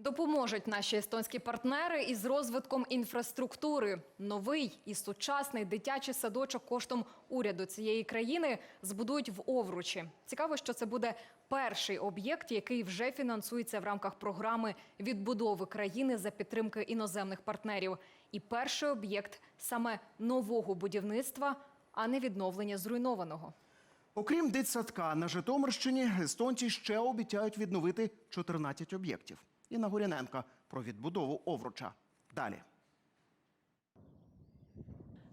Допоможуть наші естонські партнери із розвитком інфраструктури. Новий і сучасний дитячий садочок коштом уряду цієї країни збудують в Овручі. Цікаво, що це буде перший об'єкт, який вже фінансується в рамках програми відбудови країни за підтримки іноземних партнерів. І перший об'єкт саме нового будівництва, а не відновлення зруйнованого. Окрім дитсадка на Житомирщині, естонці ще обіцяють відновити 14 об'єктів. Інна Горяненка про відбудову Овруча. Далі.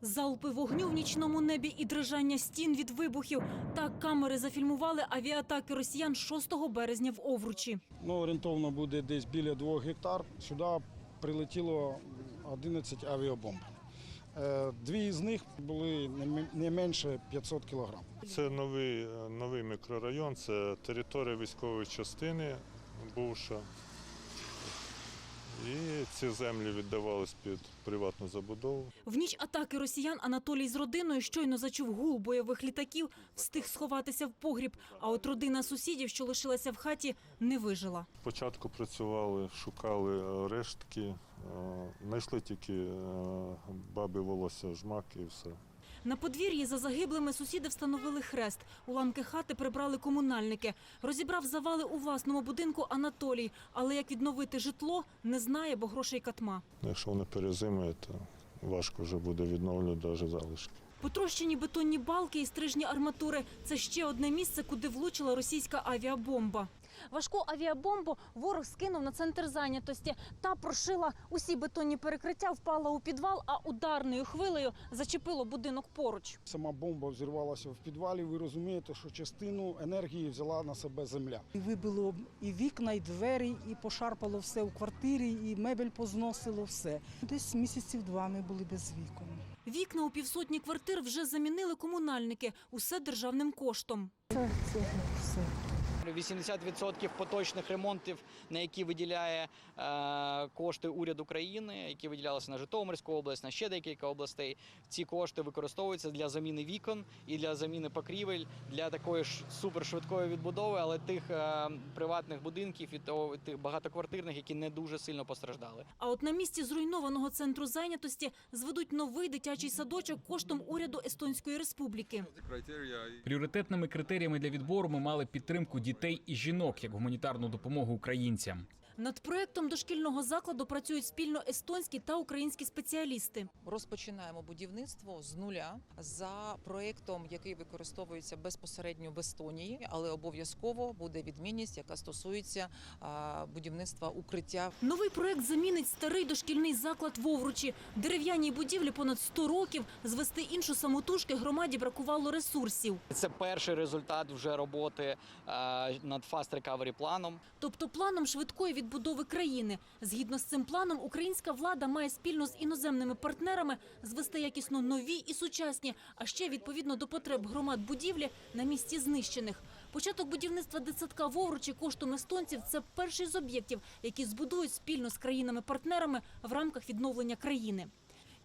Залпи вогню в нічному небі і дрижання стін від вибухів. Так камери зафільмували авіатаки росіян 6 березня в Овручі. Ну, орієнтовно буде десь біля 2 гектар. Сюди прилетіло 11 авіабомб. Е, Дві з них були не менше 500 кілограм. Це новий, е, новий мікрорайон, це територія військової частини бувша. І ці землі віддавались під приватну забудову. В ніч атаки росіян Анатолій з родиною щойно зачув гул бойових літаків, встиг сховатися в погріб. А от родина сусідів, що лишилася в хаті, не вижила. Спочатку працювали, шукали рештки, знайшли тільки бабі волосся, жмак і все. На подвір'ї за загиблими сусіди встановили хрест. Уламки хати прибрали комунальники. Розібрав завали у власному будинку Анатолій. Але як відновити житло, не знає, бо грошей катма. Якщо вони перезимують, то важко вже буде відновлювати навіть залишки. Потрощені бетонні балки і стрижні арматури – це ще одне місце, куди влучила російська авіабомба. Важку авіабомбу ворог скинув на центр зайнятості. Та прошила усі бетонні перекриття, впала у підвал, а ударною хвилею зачепило будинок поруч. Сама бомба взірвалася в підвалі. Ви розумієте, що частину енергії взяла на себе земля. І вибило і вікна, і двері, і пошарпало все у квартирі, і мебель позносило все. Десь місяців два ми були без вікон. Вікна у півсотні квартир вже замінили комунальники. Усе державним коштом. Це, це все. 80% поточних ремонтів, на які виділяє е, кошти уряд України, які виділялися на Житомирську область, на ще декілька областей. Ці кошти використовуються для заміни вікон і для заміни покрівель, для такої ж супершвидкої відбудови, але тих е, приватних будинків і того тих багатоквартирних, які не дуже сильно постраждали. А от на місці зруйнованого центру зайнятості зведуть новий дитячий садочок коштом уряду Естонської республіки. Пріоритетними критеріями для відбору ми мали підтримку дітей і жінок як гуманітарну допомогу українцям. Над проектом дошкільного закладу працюють спільно естонські та українські спеціалісти. Розпочинаємо будівництво з нуля за проєктом, який використовується безпосередньо в Естонії, але обов'язково буде відмінність, яка стосується будівництва укриття Новий проект замінить старий дошкільний заклад в Овручі. Дерев'яній будівлі понад 100 років. Звести іншу самотужки громаді бракувало ресурсів. Це перший результат вже роботи над Fast Recovery планом. Тобто планом швидкої відбудови країни. Згідно з цим планом, українська влада має спільно з іноземними партнерами звести якісно нові і сучасні, а ще відповідно до потреб громад будівлі на місці знищених. Початок будівництва дитсадка в Овручі коштом естонців це перший з об'єктів, які збудують спільно з країнами-партнерами в рамках відновлення країни.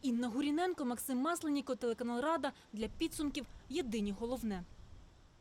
Інна Гуріненко, Максим Масленіко, телеканал Рада для підсумків. Єдині головне.